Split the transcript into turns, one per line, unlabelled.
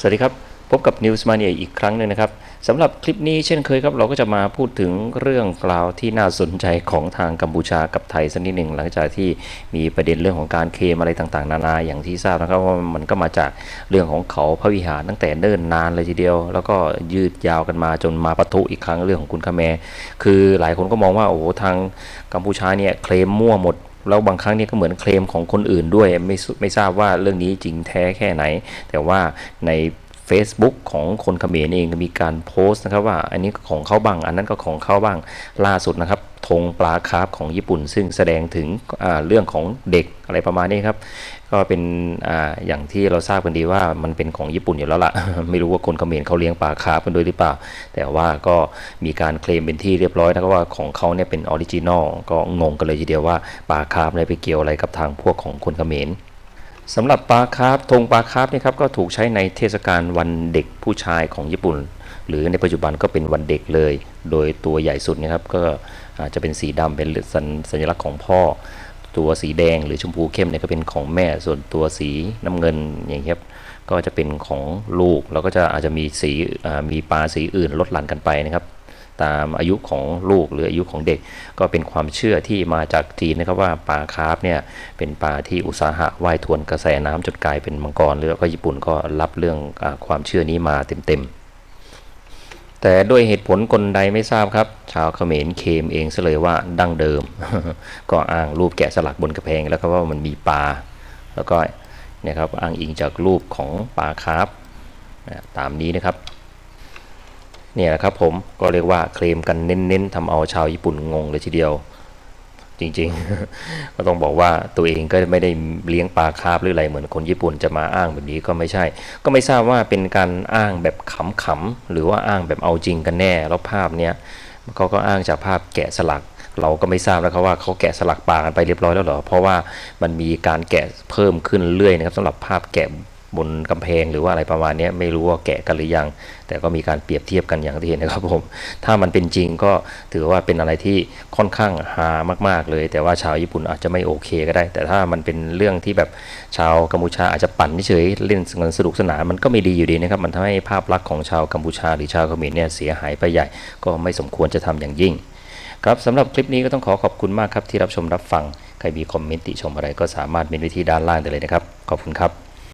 สวัสดีครับ พบกับ News Mania อีกครั้งหนึ่งนะครับสำหรับคลิปนี้เช่นเคยครับ เราก็จะมาพูดถึงเรื่องกล่าวที่น่าสนใจของทางกัมพูชากับไทยสักนิดหนึ่งหลังจากที่มีประเด็นเรื่องของการเคลมอะไรต่างๆ นานาอย่างที่ทราบนะครับว่ามันก็มาจากเรื่องของเขาพระวิหารตั้งแต่เนิ่นนานเลยทีเดียว แล้วก็ยืดยาวกันมาจนมาปะทุอีกครั้งเรื่องของคุณคาแมคือหลายคนก็มองว่าโอ้โหทางกัมพูชาเนี่ยเคลมมั่วหมด แล้วบางครั้งเนี่ยก็เหมือนเคลมของคนอื่นด้วยไม่ไม่ทราบว่าเรื่องนี้จริงแท้แค่ไหน แต่ว่าใน Facebook ของคนเขมรเองมีการโพสต์นะครับว่า อันนี้ของเขาบ้าง อันนั้นก็ของเขาบ้างล่าสุดนะครับธงปลาคาร์ฟของญี่ปุ่น ซึ่งแสดงถึงเรื่องของเด็กอะไรประมาณนี้ครับ ก็เป็นออย่างที่เราทราบกันดีว่ามันเป็นของญี่ปุ่นอยู่แล้วล่ะ ไม่รู้ว่าคนเขมรเขาเลี้ยงปลาคาร์ฟกันด้วยหรือเปล่า แต่ว่าก็มีการเคลมเป็นที่เรียบร้อยนะครับว่าของเขาเนี่ยเป็นออริจินอลก็งงกันเลยทีเดียวว่าปลาคาร์ฟเนี่ยไปเกี่ยวอะไรกับทางพวกของคนเขมร สำหรับปลาคาร์ฟธงปลาคาร์ฟนี่ครับก็ถูกใช้ในเทศกาลวันเด็กผู้ชายของญี่ปุ่น หรือในปัจจุบันก็เป็นวันเด็กเลย โดยตัวใหญ่สุดเนะครับก็อาจจะเป็นสีดำเป็นสัญสัญลักษณ์ของพ่อ ตัวสีแดงหรือชมพูเข้มเนี่ยก็เป็นของแม่ ส่วนตัวสีน้ำเงินอย่างเงี้ยครับก็จะเป็นของลูกแล้วก็จะอาจจะมีสีมีปลาสีอื่นลดหลั่นกันไปนะครับ ตามอายุของลูกหรืออายุของเด็ก ก็เป็นความเชื่อที่มาจากจีนนะครับว่าปลาคาร์ฟเนี่ยเป็นปลาที่อุตสาหะว่ายทวนกระแสน้ำจนกลายเป็นมังกรแล้วก็ญี่ปุ่นก็รับเรื่องอความเชื่อนี้มาเต็มๆ แต่ด้วยเหตุผลกลใดไม่ทราบครับ ชาวเขมรเคมเองซะเลยว่าดั้งเดิม ก็อ้างรูปแกะสลักบนกระแพงแล้วก็ว่ามันมีปลาแล้วก็นี่ยครับอ้างอิงจากรูปของปลาคาร์ฟตามนี้นะครับ เนี่ยนะครับผมก็เรียกว่าเคลมกันเน้นๆทำเอาชาวญี่ปุ่นงงเลยทีเดียว จริงๆ ก็ต้องบอกว่าตัวเองก็ไม่ได้เลี้ยงปลาคาร์ฟหรืออะไรเหมือนคนญี่ปุ่นจะมาอ้างแบบนี้ก็ไม่ใช่ ก็ไม่ทราบว่าเป็นการอ้างแบบขำๆหรือว่าอ้างแบบเอาจริงกันแน่แล้วภาพเนี้ยเขาก็อ้างจากภาพแกะสลักเราก็ไม่ทราบนะครับว่าเขาแกะสลักปลากันไปเรียบร้อยแล้วเหรอ เพราะว่ามันมีการแกะเพิ่มขึ้นเรื่อยนะครับสำหรับภาพแกะ บนกำแพงหรือว่าอะไรประมาณนี้ไม่รู้ว่าแกะกันหรือยัง แต่ก็มีการเปรียบเทียบกันอย่างที่เห็นนะครับผมถ้ามันเป็นจริงก็ถือว่าเป็นอะไรที่ค่อนข้างฮามาก ๆ เลย แต่ว่าชาวญี่ปุ่นอาจจะไม่โอเคก็ได้ แต่ถ้ามันเป็นเรื่องที่แบบชาวกัมพูชาอาจจะปั่นเฉยเล่นเงินสนุกสนานมันก็ไม่ดีอยู่ดีนะครับมันทำให้ภาพลักษณ์ของชาวกัมพูชาหรือชาวเขมรเนี่ยเสียหายไปใหญ่ ก็ไม่สมควรจะทำอย่างยิ่งครับสำหรับคลิปนี้ก็ต้องขอขอบคุณมากครับที่รับชมรับฟัง ใครมีคอมเมนต์ติชมอะไรก็สามารถเมนไว้ที่ด้านล่างได้เลยนะครับ ขอบคุณครับ